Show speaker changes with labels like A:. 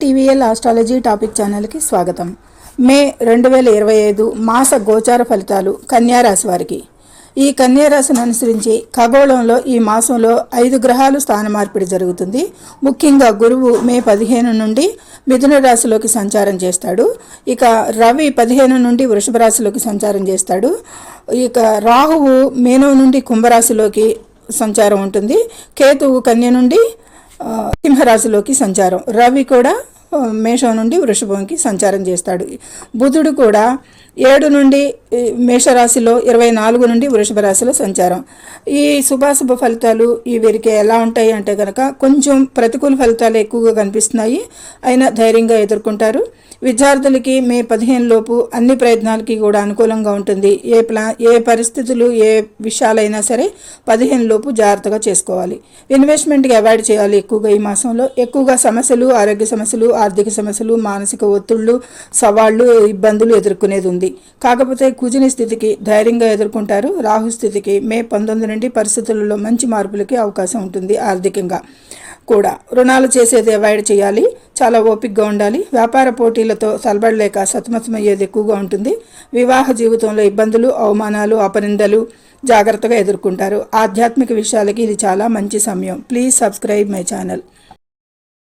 A: TVL astrology topic ఛానల్కి స్వాగతం. మే రెండు వేల ఇరవై ఐదు మాస గోచార ఫలితాలు కన్యారాశి వారికి. ఈ కన్యారాశిని అనుసరించి ఖగోళంలో ఈ మాసంలో ఐదు గ్రహాలు స్థాన మార్పిడి జరుగుతుంది. ముఖ్యంగా గురువు మే పదిహేను నుండి మిథున రాశిలోకి సంచారం చేస్తాడు. ఇక రవి పదిహేను నుండి వృషభ రాశిలోకి సంచారం చేస్తాడు. ఇక రాహువు మీనం నుండి కుంభరాశిలోకి సంచారం ఉంటుంది. కేతువు కన్య నుండి సింహరాశిలోకి సంచారం. రవి కూడా మేషం నుండి వృషభంకి సంచారం చేస్తాడు. బుధుడు కూడా ఏడు నుండి మేషరాశిలో ఇరవై నాలుగు నుండి వృషభ రాశిలో సంచారం. ఈ శుభాశుభ ఫలితాలు ఈ వీరికి ఎలా ఉంటాయి అంటే కనుక కొంచెం ప్రతికూల ఫలితాలు ఎక్కువగా కనిపిస్తున్నాయి. అయినా ధైర్యంగా ఎదుర్కొంటారు. విద్యార్థులకి మే పదిహేను లోపు అన్ని ప్రయత్నాలకి కూడా అనుకూలంగా ఉంటుంది. ఏ ప్లా ఏ పరిస్థితులు ఏ విషయాలైనా సరే పదిహేను లోపు జాగ్రత్తగా చేసుకోవాలి. ఇన్వెస్ట్మెంట్కి అవాయిడ్ చేయాలి ఎక్కువగా ఈ మాసంలో. ఎక్కువగా సమస్యలు ఆరోగ్య సమస్యలు ఆర్థిక సమస్యలు మానసిక ఒత్తిళ్ళు సవాళ్ళు ఇబ్బందులు ఎదుర్కొనేది ఉంది. కాకపోతే కుజిని స్థితికి ధైర్యంగా ఎదుర్కొంటారు. రాహు స్థితికి మే పంతొమ్మిది నుండి పరిస్థితులలో మంచి మార్పులకి అవకాశం ఉంటుంది ఆర్థికంగా కూడా. రుణాలు చేసేది అవాయిడ్ చేయాలి. చాలా ఓపికగా ఉండాలి. వ్యాపార పోటీలతో సలబడలేక సతమతమయ్యేది ఎక్కువగా ఉంటుంది. వివాహ జీవితంలో ఇబ్బందులు అవమానాలు అపనిందలు జాగ్రత్తగా ఎదుర్కొంటారు. ఆధ్యాత్మిక విషయాలకి ఇది చాలా మంచి సమయం. Please subscribe my channel.